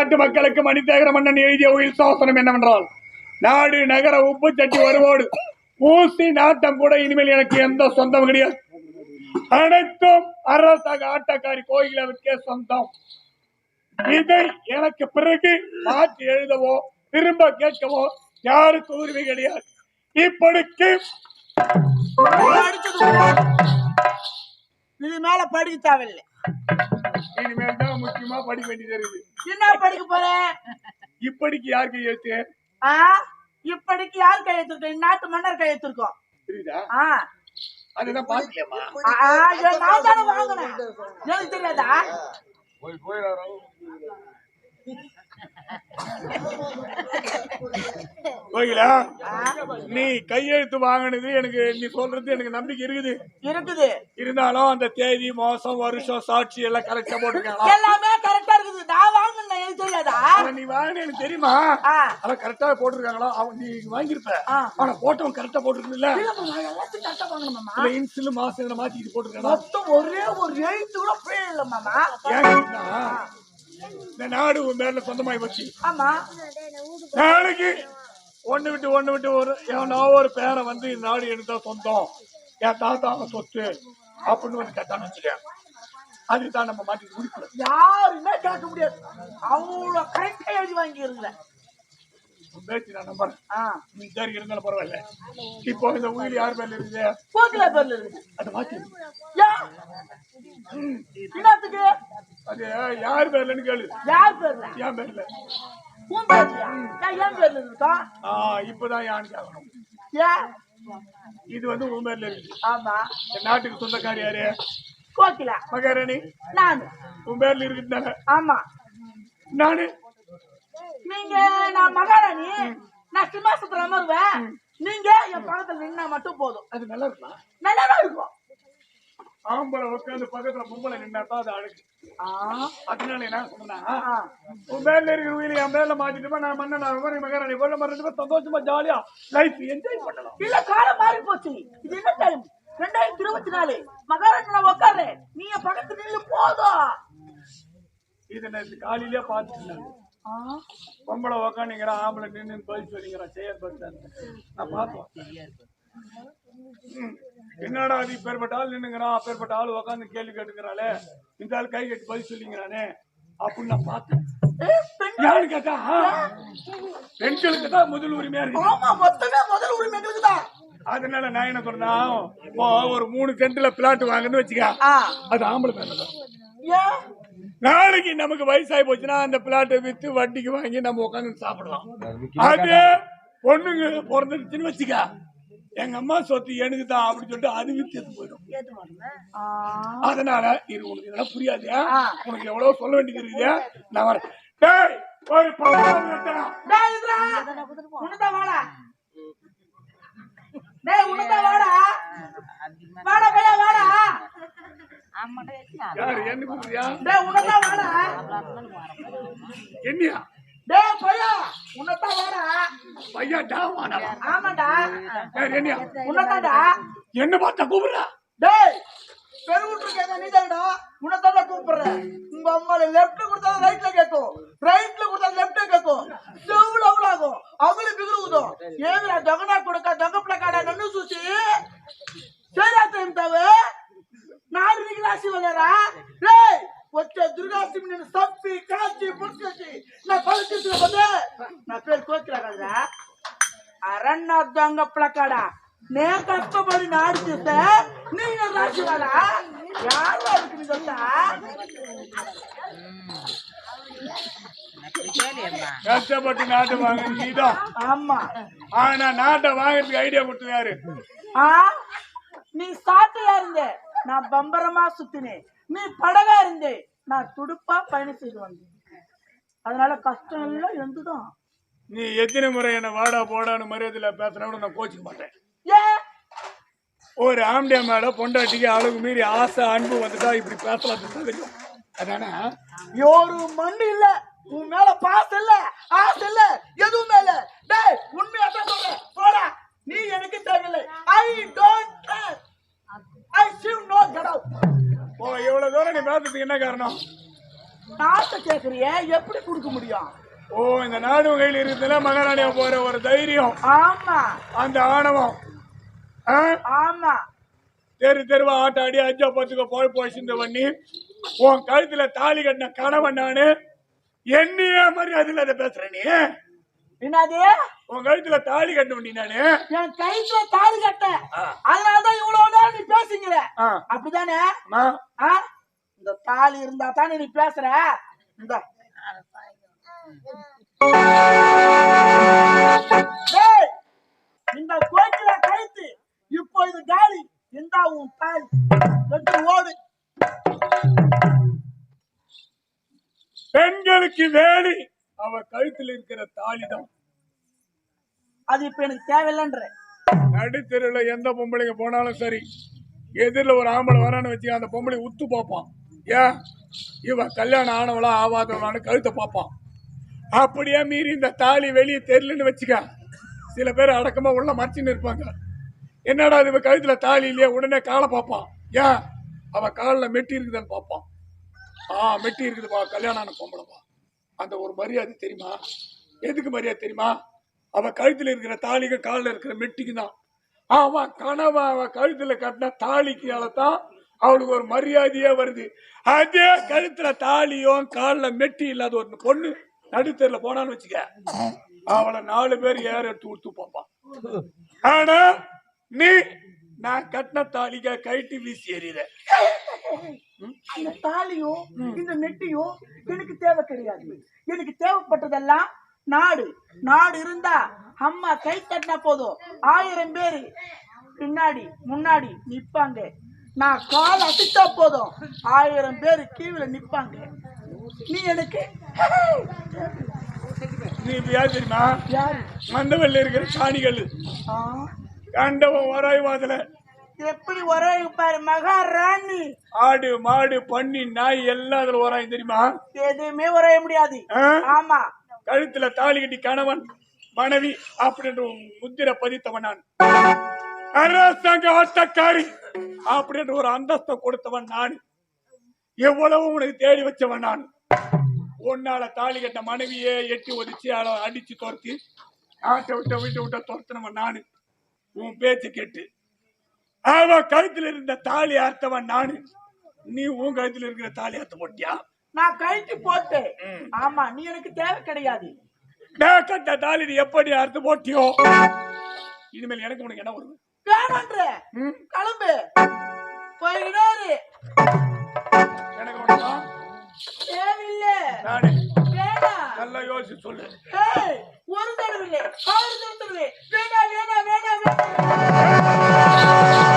நாட்டு மக்களுக்கு மணித்தேகர மன்னன் எழுதிய உயிர் சாசனம் என்னவென்றால் நாடு நகர உப்பு சட்டி வருவோடு ஊசி நாட்டம் கூட இனிமேல் எனக்கு எந்த சொந்தம் கிடையாது. அனைத்தும் அரசக ஆட்டக்காரி கோயிலுக்கே சொந்தம். இதை எனக்கு பிறகு மாற்றி எழுதவோ திரும்ப கேட்கவோ யாருக்கு உரிமை கிடையாது. இப்படிக்கு இது மேல படிக்க தேவையில்லை. இனிமேல் தான் முக்கியமா படிக்க வேண்டியது இருக்குது என்ன படிக்க போறேன் இப்படிக்கு யாருக்கு எழுத்து ஆ இப்படிக்கு யார் கையெழுத்திருக்கோம் நாட்டு மன்னர் கையெழுத்திருக்கோம் தெரியுதா ஆ அதுதான் நான் தானே வாங்கினேன் எனக்கு தெரியாதா நீ கையெழுத்து வாங்கினது எனக்கு நீ சொல்றது எனக்கு நம்பிக்கை இருக்குது. இருக்குது. இருந்தாலும் அந்த தேதி மாசம் வருஷம் சாட்சி எல்லாம் கரெக்டா போட்டிருக்காங்களா? எல்லாமே கரெக்டா இருக்குது. நான் வாங்கினேன் எனக்கு தெரியாதா நீ வாங்கின எனக்கு தெரியுமா? அதான் கரெக்டா போட்டிருக்காங்களா? அவன் நீ வாங்கியிருப்ப. ஆனா போட்டவன் கரெக்டா போட்டிருக்குல்ல கரெக்டா வாங்கணுமாமா இல்ல இன்சில் மாசம் போட்டிருக்காங்களா மொத்தம் ஒரே ஒரு எழுத்து கூட இல்ல மாமா. ஏன் கேட்டா, இந்த நாடு உன் பேர்ல சொந்தமாயி வச்சு ஆமா. நாளைக்கு ஒண்ணு விட்டு ஒண்ணு விட்டு ஒரு எவனோ ஒரு பேரை வந்து இந்த நாடு எனக்கு தான் சொந்தம். என் தாத்தாங்க சொத்து. அப்படின்னு வந்து கேட்டான்னு வச்சுக்கேன் அதுக்கு தான் நம்ம மாட்டி முடிக்கல யாருமே கேட்க முடியாது. அவ்வளவு கரெக்டா எழுதி வாங்கி இருக்கிறேன் நான் நம்புறேன். ஆ. நீ சரி இருந்தாலும் பரவாயில்ல. இப்போ இந்த உயிர் யார் பேர்ல இருக்குது? போக்கல பேர்ல இருக்குது. அதை மாத்தி. ஏன் என்னத்துக்கு? அது யார் பேர்லன்னு கேளு. யார் பேர்ல? என் பேர்ல. உன் பேர்லயா? ஏன் என் பேர்ல இருக்கா? ஆ இப்பதான் யான்னு கேட்கணும் இது வந்து உன் பேர்ல இருக்குது. ஆமா. நாட்டுக்கு சொந்தக்காரி யாரு? கோகிலா. மகாராணி. நானு. உன் பேர்ல இருக்குதுதானே? ஆமா. நானு நீங்க நான் மகாராணி அமருவேன் நீங்க என் பக்கத்துல நின்னா மட்டும் போதும். அது நல்லா இருக்கலாம் நல்லாதான் இருக்கும். ஆம்பளை உட்காந்து பக்கத்துல பொம்பளை நின்னா தான் அது அழகு. ஆ, அதனால என்ன சொன்னா. உன் பேர்ல இருக்கிற உயிரை என் நான் மன்னன் நான் மாதிரி மகாராணி போல நம்ம ரெண்டு பேரும் சந்தோஷமா ஜாலியா லைஃப் என்ஜாய் பண்ணலாம். இல்ல காலம் மாறி போச்சு இது என்ன டைம் ரெண்டாயிரத்தி இருபத்தி நாலு மகாராஜா நான் உட்காரு நீ என் பக்கத்து நில்லு போதும். இதை நான் காலையிலேயே பார்த்துட்டு பொம்பளை உக்காந்துங்கிறான் ஆம்பளை நின்று பதில் சொல்லிங்கிறான் செயல் பஸ் நான் பார்த்தோம். என்னடா அது இப்பேற்பட்ட ஆள் நின்னுங்கிறான் அப்பேற்பட்ட ஆள் உக்காந்து கேள்வி கேட்டுக்கிறாளே. இந்த ஆள் கை கட்டி பதில் சொல்லிங்கிறானே அப்படின்னு நான் பார்த்தேன். யாரு கேட்டா? பெண்களுக்கு தான் முதல் உரிமையா இருக்கு. ஆமா மொத்தமே முதல் உரிமை இருக்குதான் அதனால நான் என்ன சொன்னா இப்போ ஒரு மூணு சென்ட்ல பிளாட் வாங்குன்னு வச்சுக்க. அது ஆம்பளை ஏன்? நாளைக்கு நமக்கு வயசாகி போச்சுன்னா அந்த பிளாட்டை வித்து வட்டிக்கு வாங்கி நம்ம உட்காந்து சாப்பிடலாம். அது பொண்ணுங்க பிறந்துச்சுன்னு வச்சுக்க. எங்க அம்மா சொத்து எனக்கு தான் அப்படின்னு சொல்லிட்டு அது வித்து எடுத்து போயிடும். ஆ, அதனால இது உனக்கு இதெல்லாம் புரியாது. உனக்கு எவ்வளவு சொல்ல வேண்டியது இருக்குது. நான் வரேன். டேய், ஒரு பவுன் வெட்டணும். டேய் இதுரா உன்னதா வாடா. டேய் உன்னதா வாடா. வாடா வாடா. யாரு என்ன கூப்பிடுறியா? உன்னதான் வாடா. என்னையா? வாடா. பையா டா ஆமாடா. யாரு உன்னதாடா என்ன பார்த்தா கூப்பிடுறா? டேய் பெருவுட்டு கேட்க நீ தான்டா உன்னதாடா உங்க அம்மா லெஃப்ட் கொடுத்தா ரைட்ல கேட்கும் ரைட்ல கொடுத்தா லெஃப்ட் கேட்கும் எவ்வளவு எவ்வளவு ஆகும்? அவங்களுக்கு ஏங்கடா ஏவிரா ஜகனா கொடுக்க ஜகப்பிள காடா நன்னு சூசி. దొంగ ప్లకాడ నేను కష్టపడి నాడు చూస్తే నేను రాసి వాళ్ళ యారు అనుకుని తెలుసా கஷ்டப்பட்டு நாட்டை வாங்க நீதான் ஆமா ஆனா நாட்டை வாங்குறதுக்கு ஐடியா கொடுத்தது யாரு ஆ நீ சாட்டையா இருந்தே நான் பம்பரமா சுத்தினேன் நீ படகா இருந்தே நான் துடுப்பா பயணம் செய்து வந்தேன் அதனால கஷ்டம் எல்லாம் எந்துதான் நீ எத்தனை முறை என்ன வாடா போடான்னு மரியாதையில பேசுறவன நான் கோச்சிக்க மாட்டேன். ஒரு ஆம்படியா மேல பொண்டாட்டிக்கு அளவு மீறி ஆசை அன்பு வந்துட்டா இப்படி பேசலாம் சகஜம் அதானே? ஒரு மண்ணு இல்ல உன் மேல பாசம் இல்ல ஆசை இல்ல எதுவுமே இல்ல. டேய் உண்மையா தான் சொல்றேன். போடா. நீ எனக்கு தேவையில்லை. ஐ டோன்ட் ஐ சிவ் மாத்தத்துக்கு என்ன காரணம்? நாட்டை கேக்குறிய எப்படி கொடுக்க முடியும்? ஓ இந்த நாடு கையில் இருக்கிறதுல மகாராணியா போற ஒரு தைரியம். ஆமா. அந்த ஆணவம்? ஆமா. தெரு தெருவா ஆட்டாடி அஞ்சா பத்துக்கு போய் போய் பண்ணி உன் கழுத்துல தாலி கட்டின கணவன் நானு என்னையே மாதிரி அதுல அதை பேசுற நீ? என்னது? உன் கழுத்துல தாலி கட்ட நீ நானு? என் கைத்துல தாலி கட்ட. அதனாலதான் இவ்வளவு நேரம் நீ பேசுங்கிற. அப்படிதானே? இந்த தாலி இருந்தா தானே நீ பேசுற. இந்த இந்த கோயில கழுத்து இப்போ இது காலி இந்த உன் தாலி எடுத்து ஓடு. பெண்களுக்கு வேலி அவ கழுத்துல இருக்கிற தாலிதான். அது இப்ப எனக்கு தேவையில்லைன்ற. நடுத்தெருவுல எந்த பொம்பளைங்க போனாலும் சரி எதிரில் ஒரு ஆம்பளை வரான்னு வச்சு அந்த பொம்பளை உத்து பார்ப்பான். ஏன்? இவ கல்யாணம் ஆனவளா ஆவாதவளான்னு கழுத்தை பார்ப்பான். அப்படியே மீறி இந்த தாலி வெளியே தெரியலன்னு வச்சுக்க. சில பேர் அடக்கமா உள்ள மறைச்சின்னு இருப்பாங்க. என்னடா இது இவ கழுத்துல தாலி இல்லையா? உடனே காலை பார்ப்பான். ஏன்? அவ காலில் மெட்டி இருக்குதான்னு பார்ப்பான். ஆ மெட்டி இருக்குதுப்பா. கல்யாணம் ஆன பொம்பளைப்பா. அந்த ஒரு மரியாதை தெரியுமா? எதுக்கு மரியாதை தெரியுமா? அவ கழுத்துல இருக்கிற தாலிக்கு காலில் இருக்கிற மெட்டிக்கு தான். அவன் கனவ அவ கழுத்துல கட்டின தாலிக்கால தான் அவளுக்கு ஒரு மரியாதையே வருது. அதே கழுத்துல தாலியும் காலில் மெட்டி இல்லாத ஒரு பொண்ணு நடுத்தெருல போனான்னு வச்சுக்க. அவளை நாலு பேர் ஏற எடுத்து கொடுத்து பார்ப்பான் ஆனா நீ நான் கட்டின தாலிக்க கைட்டி வீசி எறிகிற இந்த தாலியும் இந்த நெட்டியும் எனக்கு தேவை கிடையாது. எனக்கு தேவைப்பட்டதெல்லாம் நாடு. நாடு இருந்தா அம்மா கை தட்டினா போதும். ஆயிரம் பேரு. பின்னாடி முன்னாடி நிப்பாங்க. நான் கால் அடிச்சா போதும். ஆயிரம் பேரு கீழே நிப்பாங்க. நீ எனக்கு நீ இப்ப யார் தெரியுமா? யாரு? மண்டவல்ல இருக்கிற காணிகள் ஆ, கண்டவன் வராய்வாதுல. எப்படி ஒரே பாரு மகாராணி. ஆடு மாடு பன்னி நாய் எல்லாம் அதுல வராய் தெரியுமா? எதுவுமே உரைய முடியாது? ஆமா. கழுத்துல தாலி கட்டி கணவன் மனைவி அப்படின்ற முத்திரை பதித்தவன் நான். அரசாங்க ஆட்டக்காரி. அப்படின்ற ஒரு அந்தஸ்தை கொடுத்தவன் நான். எவ்வளவு உனக்கு தேடி வச்சவன் நான். உன்னால தாலி கட்ட மனைவியே எட்டி ஒதிச்சு அவளை அடிச்சு துரத்தி ஆட்டை விட்ட வீட்டை விட்ட துரத்தினவன் நானு. உன் பேச்சு கேட்டு. அவ கழுத்துல இருந்த தாலி அறுத்தவன் நானு. நீ உன் கழுத்துல இருக்கிற தாலி அறுத்து போட்டியா? நான் கழிச்சு போட்டேன். ஆமா நீ எனக்கு தேவை கிடையாது. நான் கட்ட தாலி நீ எப்படி அறுத்து போட்டியோ? இனிமேல் எனக்கு உனக்கு என்ன வருது வேணான்ற? கிளம்பு. போயிடாரு எனக்கு உனக்கு தேவையில்லை வேணாம் நல்லா யோசிச்சு சொல்லு. ஏய், ஒரு தடவை இல்லை ஆயிரம் தடவை வேணாம் வேணாம் வேணாம் வேணாம்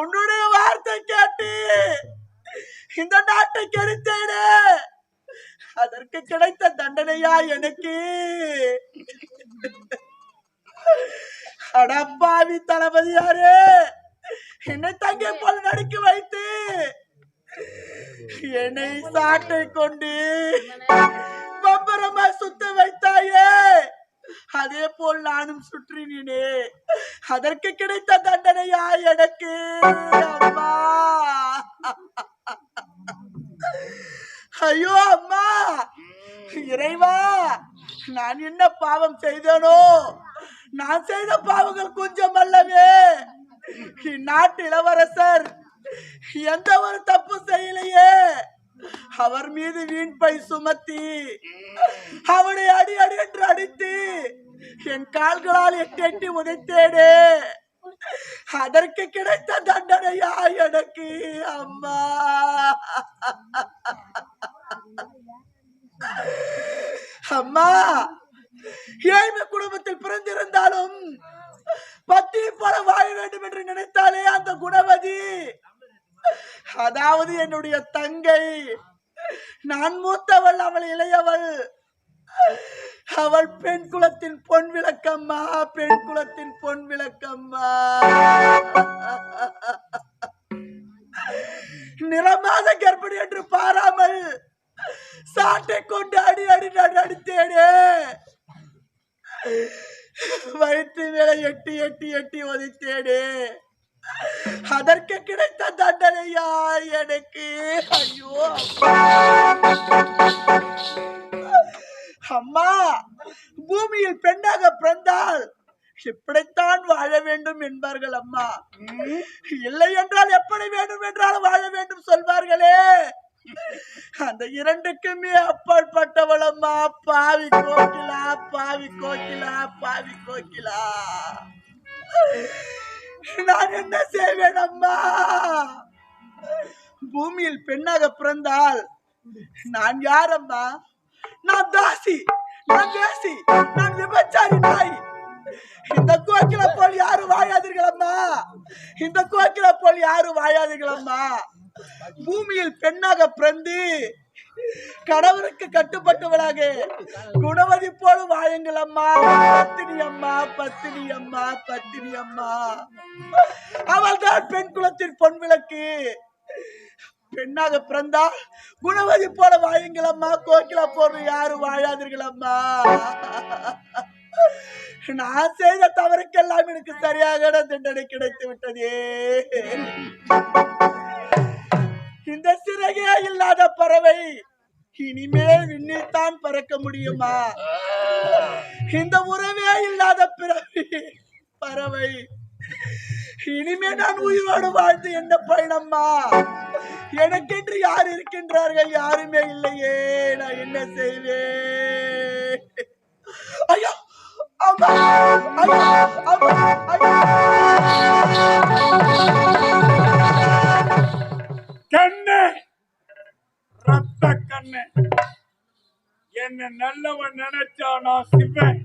உன்னுடைய வார்த்தை கேட்டு இந்த நாட்டை கெடுத்தேனே. அதற்கு கிடைத்த தண்டனையா எனக்கு? அடப்பாவி தளபதியாரே என்னை தங்கை போல நடிக்க வைத்து என்னை சாட்டை கொண்டு பம்பரமாய் சுத்த வைத்தாயே. அதே போல் நானும் சுற்றினேனே அதற்கு கிடைத்த தண்டனையா எனக்கு? அம்மா. ஐயோ அம்மா. இறைவா நான் என்ன பாவம் செய்தேனோ? நான் செய்த பாவங்கள் கொஞ்சம் அல்லவே. இந்நாட்டு இளவரசர் எந்த ஒரு தப்பு செய்யலையே. அவர் மீது வீண் பை சுமத்தி அவனை அடி அடி என்று அடித்து என் கால்களால் எட்டி எட்டி உதைத்தேனே. அதற்கு கிடைத்த தண்டனையா எனக்கு அம்மா? அம்மா ஏழ்மை குடும்பத்தில் பிறந்திருந்தாலும் பத்தி போல வாழ வேண்டும் என்று நினைத்தாலே அந்த குணவதி. அதாவது என்னுடைய தங்கை. நான் மூத்தவள் அவள் இளையவள். அவள் பெண் குலத்தின் பொன் விளக்கம்மா பெண் குலத்தின் பொன் விளக்கம்மா. நிறமாத கர்ப்பிணி என்று பாராமல் சாட்டை கொண்டு அடி அடி நான் அடித்தேனே. வயிற்று மேல எட்டி எட்டி எட்டி ஒதித்தேனே. அதற்கு கிடைத்த தண்டனையா எனக்கு? ஐயோ அம்மா பூமியில் பெண்ணாக பிறந்தால் இப்படித்தான் வாழ வேண்டும் என்பார்கள் அம்மா. இல்லை என்றால் எப்படி வேண்டும் என்றாலும் வாழ வேண்டும் சொல்வார்களே. அந்த இரண்டுக்குமே அப்பாற்பட்டவளம்மா பாவி கோக்கிலா பாவி கோக்கிலா பாவி கோக்கிலா நான் என்ன செய்வேன் அம்மா? பூமியில் பெண்ணாக பிறந்தால் நான் யாரம்மா நான் தாசி நான் தேசி நான் விபச்சாரி நாய் இந்த கோக்கில போல் யாரும் வாழாதீர்கள் அம்மா இந்த கோக்கில போல் யாரும் வாழாதீர்கள் அம்மா பூமியில் பெண்ணாக பிறந்து கணவருக்கு கட்டுப்பட்டவளாக குணவதி போல வாழுங்கள் அம்மா பத்தினி அம்மா பத்தினி அம்மா பத்தினி அம்மா அவள் தான் பெண் குலத்தின் பொன் விளக்கு பெண்ணாக பிறந்தா குணவதி போல வாயுங்களம்மா கோக்கிலா போல யாரும் வாழாதீர்களம்மா நான் செய்த தவறுக்கெல்லாம் எனக்கு சரியாக தண்டனை கிடைத்து விட்டதே. இந்த சிறகே இல்லாத பறவை இனிமேல் விண்ணில் தான் பறக்க முடியுமா? இந்த உறவே இல்லாத பிறவி பறவை இனிமே நான் உயிரோடு வாழ்ந்து என்ன பயணம்மா எனக்கென்று யார் இருக்கின்றார்கள்? யாருமே இல்லையே. நான் என்ன செய்வேன்? ஐயா அம்மா ஐயோ அம்மா ஐயோ. கண்ணு ரத்த கண்ணு. என்ன நல்லவன் நினைச்சா நான் சிவன்.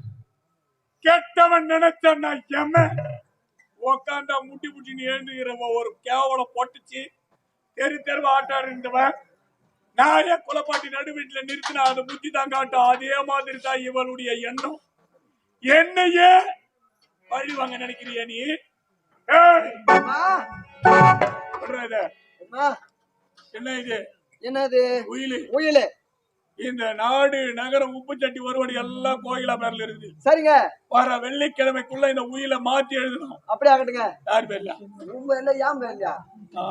கெட்டவன் நினைச்சா நான் எம்ம உக்காந்தா முட்டி முட்டின்னு எழுந்துக்கிறவ ஒரு கேவலம் பொட்டுச்சு. தெரு தெருவ ஆட்டாரு இருந்தவன் நாயே குலப்பாட்டி நடு வீட்டுல நிறுத்தினா அது புத்தி தான் காட்டும். அதே மாதிரி தான் இவளுடைய எண்ணம். என்னையே பழி வாங்க நினைக்கிறியா நீ? என்ன இது? என்னது? உயிலு. உயிலு. இந்த நாடு நகரம் உப்பு சட்டி ஒருவடி எல்லாம் கோயிலா பேர்ல இருக்குது. சரிங்க. வர வெள்ளிக்கிழமைக்குள்ள இந்த உயில மாத்தி எழுதணும். அப்படியே ஆகட்டுங்க. யார் பேர்ல? உங்க இல்ல ஏன் ஆ,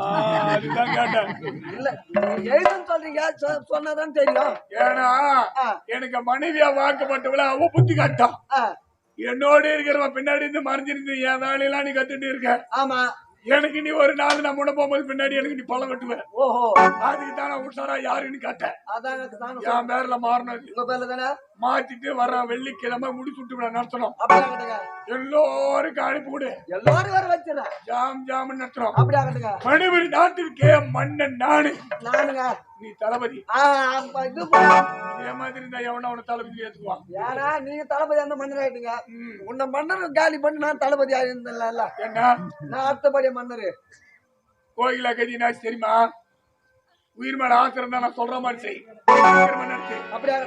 அதுதான் கேட்டேன். இல்ல எழுதுன்னு சொல்றீங்க சொன்னாதான் தெரியும். ஏன்னா. எனக்கு மனைவியா வாக்கப்பட்டவள அவ புத்தி காட்டான் என்னோட இருக்கிறவன் பின்னாடி இருந்து மறைஞ்சிருந்து என் வேலையெல்லாம் நீ கத்துட்டு இருக்க. ஆமா. எனக்கு நீ ஒரு நாள் நான் முன்ன போகும்போது பின்னாடி எனக்கு நீ பழம் வெட்டுவ. ஓஹோ. அதுக்கு தான் நான் உஷாரா யாருன்னு கேட்டேன். தாங்க என் பேர்ல மாறினது உங்க பேர்ல தானே? மாத்திட்டு வர வெள்ளிக்கிழமை முடிச்சுட்டு விட நடத்தணும். எல்லோருக்கும் அனுப்பி விடு. எல்லாரும் வர வச்சிடறேன் ஜாம் ஜாம் நடத்துறோம் அப்படியே மணிபுரி நாட்டிற்கே மன்னன் நானு. நானுங்க. நீ தளபதி. இது மாதிரி இருந்தா எவனா உன தளபதி ஏத்துக்குவான்? ஏன்னா நீங்க தளபதி அந்த மன்னர் ஆயிட்டீங்க. உன்னை மன்னர் காலி பண்ணி நான் தளபதி ஆயிருந்தேன்ல என்ன நான் அடுத்தபடி மன்னர். கோயிலா கதி நாச்சு தெரியுமா? உயிர் மேல ஆசை இருந்தா நான் சொல்ற மாதிரி செய். அப்படியே?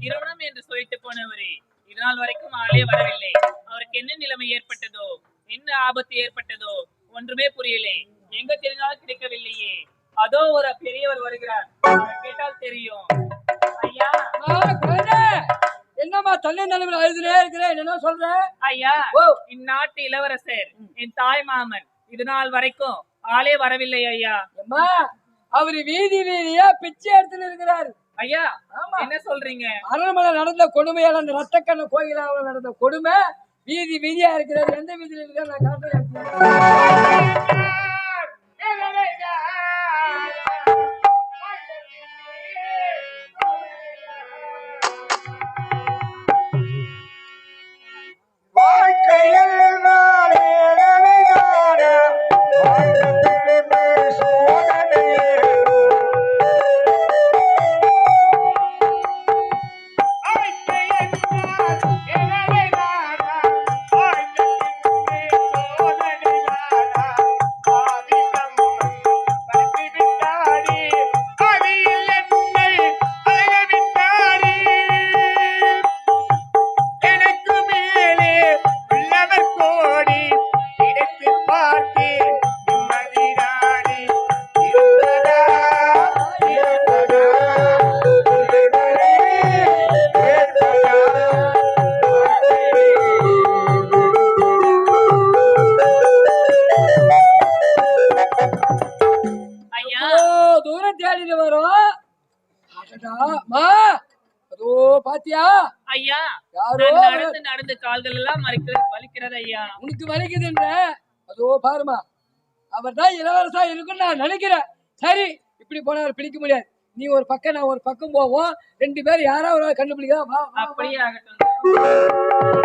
திருமணம் என்று சொல்லிட்டு போனவரே இதனால் வரைக்கும் ஆளே வரவில்லை. அவருக்கு என்ன நிலைமை ஏற்பட்டதோ என்ன ஆபத்து ஏற்பட்டதோ ஒன்றுமே புரியலே. எங்க தெரிஞ்சாலும் கிடைக்கவில்லையே. அதோ ஒரு பெரியவர் வருகிறார். அவரை கேட்டால் தெரியும். ஐயா. என்னம்மா தண்ணி நிலைமையில அழுதுனே இருக்கிறேன் என்ன சொல்ற ஐயா இந்நாட்டு இளவரசர் என் தாய் மாமன் இது நாள் வரைக்கும் ஆளே வரவில்லை ஐயா அம்மா அவரு வீதி வீதியா பிச்சை எடுத்துன்னு இருக்கிறாரு ஐயா ஆமா. என்ன சொல்றீங்க அரண்மனை நடந்த கொடுமையால அந்த ரத்தக்கண்ண கோயிலாவில் நடந்த கொடுமை வீதி வீதியா இருக்கிறாரு எந்த வீதியில இருக்கிறாரு நான் காட்டுறேன் அவர் தான் இளவரசா இருக்குன்னு நான் நினைக்கிறேன். சரி இப்படி போனா அவரை பிடிக்க முடியாது. நீ ஒரு பக்கம் நான் ஒரு பக்கம் போவோம். ரெண்டு பேரும் யாராவது ஒரு வா. அப்படியே ஆகட்டும்.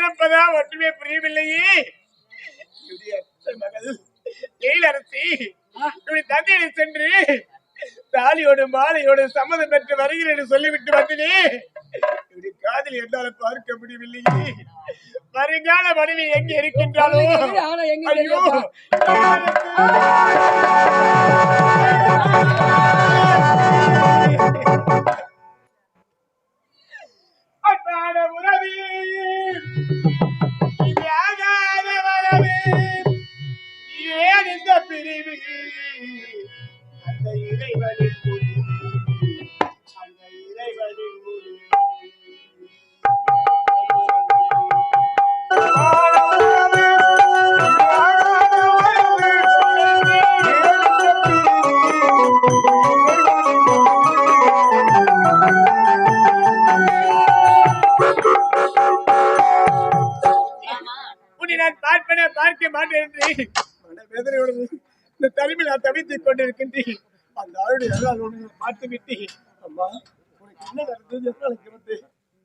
இல்லை இருப்பதா ஒன்றுமே புரியவில்லையே. மகள் எழிலரசி என்னுடைய தந்தையை சென்று தாலியோடு மாலையோடு சம்மதம் பெற்று வருகிறேன் என்று சொல்லிவிட்டு வந்தனே. காதல் என்னால் பார்க்க முடியவில்லையே. வருங்கால மனைவி எங்கே இருக்கின்றாலோ ஐயோ! தெரியும் அன்பான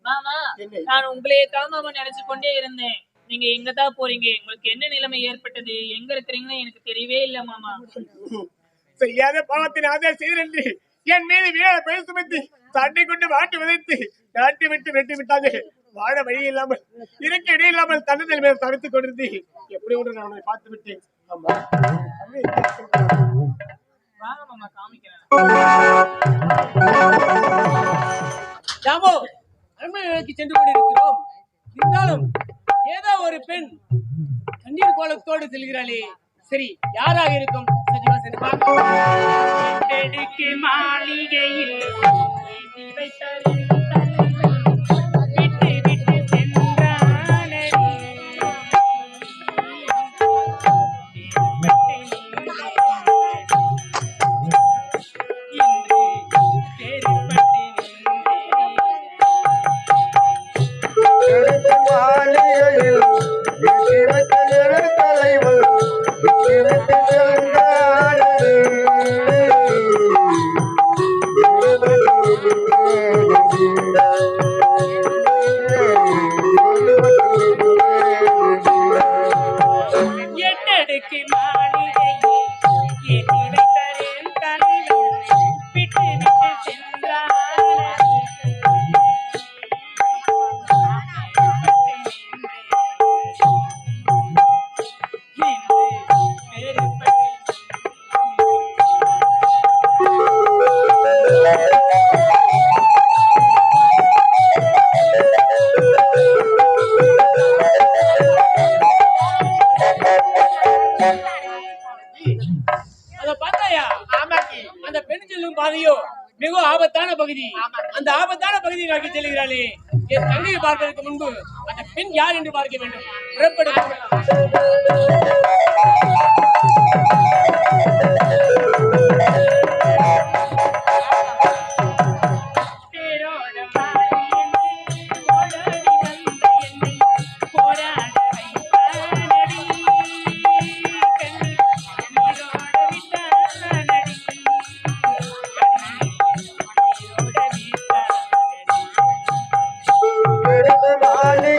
மாமா? நான் உங்களையே தான் மாமா நினைச்சு கொண்டே இருந்தேன். நீங்க எங்க தான் போறீங்க? உங்களுக்கு என்ன நிலைமை ஏற்பட்டது? எங்க இருக்கிறீங்கன்னு எனக்கு தெரியவே இல்ல மாமா. செய்யாத பாவத்தின் ஆதார் செய்தென்று என் மீது வீர பெயர் சுமத்தி சண்டை கொண்டு வாட்டி விதைத்து நாட்டி விட்டு வெட்டி விட்டாது. வாழ வழி இல்லாமல் இருக்க இடம் இல்லாமல் தன்னதில் மேல் தவித்துக் கொண்டிருந்து. எப்படி ஒன்று நான் பார்த்து விட்டேன்? வாங்க மாமா காமிக்கிறேன். ஜாமோ அரண்மனைக்கு சென்று கொண்டிருக்கிறோம். இருந்தாலும் ஏதோ ஒரு பெண் கண்ணீர் கோலத்தோடு செல்கிறாளே. சரி யாராக இருக்கும்? சஜிவா சென்று பார்க்கலாம் மாளிகையில் வைத்தது நோக்கி செல்கிறாளே. என் தங்கையை பார்ப்பதற்கு முன்பு அந்த பெண் யார் என்று பார்க்க வேண்டும். புறப்படுங்கள் vale.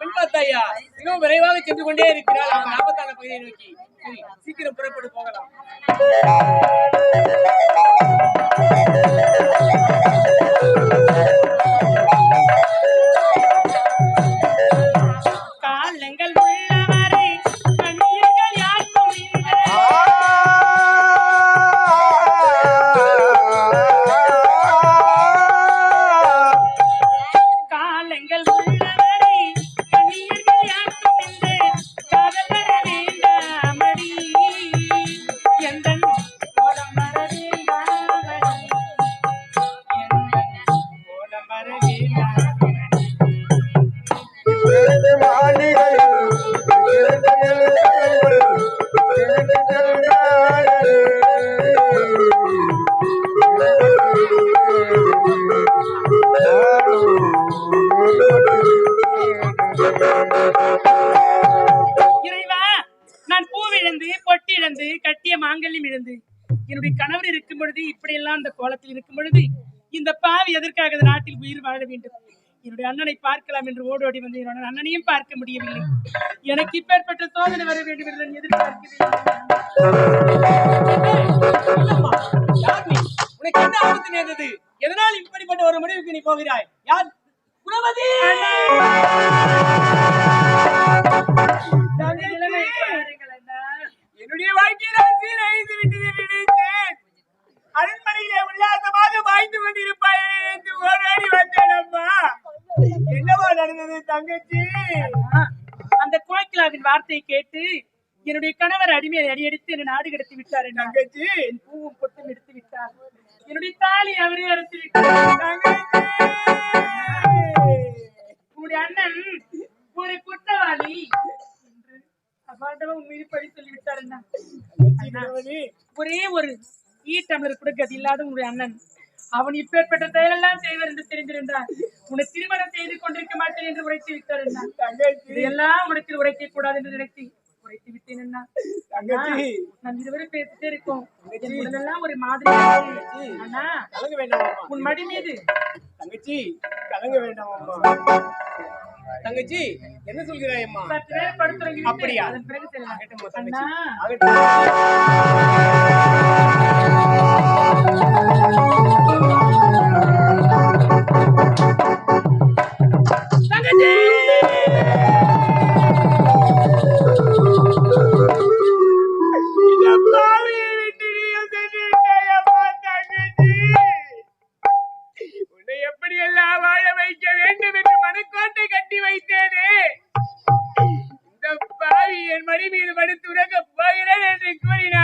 இதனால் இன்னும் விரைவாக சென்று கொண்டே இருக்கிறாள் அந்த ஆபத்தான பகுதியை நோக்கி. சரி சீக்கிரம் புறப்பட்டு போகலாம். அண்ணனை பார்க்கலாம் என்று ஓடோடி வந்து என்னோட அண்ணனையும் பார்க்க முடியவில்லை. எனக்கு இப்பேற்பட்ட சோதனை வர வேண்டும் என்று நான் எதிர்பார்க்கிறேன். உனக்கு என்ன ஆபத்து நேர்ந்தது? எதனால் இப்படிப்பட்ட ஒரு முடிவுக்கு நீ போகிறாய்? யார்? குணவதி! என்னுடைய வாழ்க்கையில் நான் சீரழிந்து விட்டது நினைத்தேன். அரண்மனையிலே உல்லாசமாக வாய்ந்து கொண்டிருப்பாய் என்று ஓடாடி வந்தேன் அம்மா. என்னவா நடந்தது தங்கச்சி? அந்த கோக்கிலாவின் வார்த்தையை கேட்டு என்னுடைய கணவர் அடிமையை அடியடித்து என்னை நாடு கடத்தி விட்டார். தங்கச்சி. என் பூவும் பொட்டும் எடுத்து விட்டார். என்னுடைய தாலி அவரே அறுத்து உங்களுடைய அண்ணன் ஒரு குற்றவாளி என்று அபாண்டவ உண்மையை படி சொல்லி விட்டார் அண்ணா குணவதி ஒரே ஒரு ஈ டம்ளர் கூட கதி இல்லாத உங்களுடைய அண்ணன். அவன் இப்பேற்பட்ட செயலெல்லாம் செய்வர் என்று தெரிந்திருந்தார் உன்னை திருமணம் செய்து கொண்டிருக்க மாட்டேன் என்று உரைத்து விட்டார் இதையெல்லாம் உனக்கு உரைக்க கூடாது என்று நினைத்து உரைத்து விட்டேன் தங்கச்சி. நாம் இருவரும் பேசிட்டே இருக்கோம். உடலெல்லாம் ஒரு மாதிரி அண்ணா உன் மடி மீது. தங்கச்சி கலங்க வேண்டாம் தங்கச்சி என்ன சொல்கிறாய் அம்மா? அப்படியா? அதன் பிறகு செல்லலாம் என் மடி மீது படுத்து உறங்க போகிறேன் என்று கூறினார்.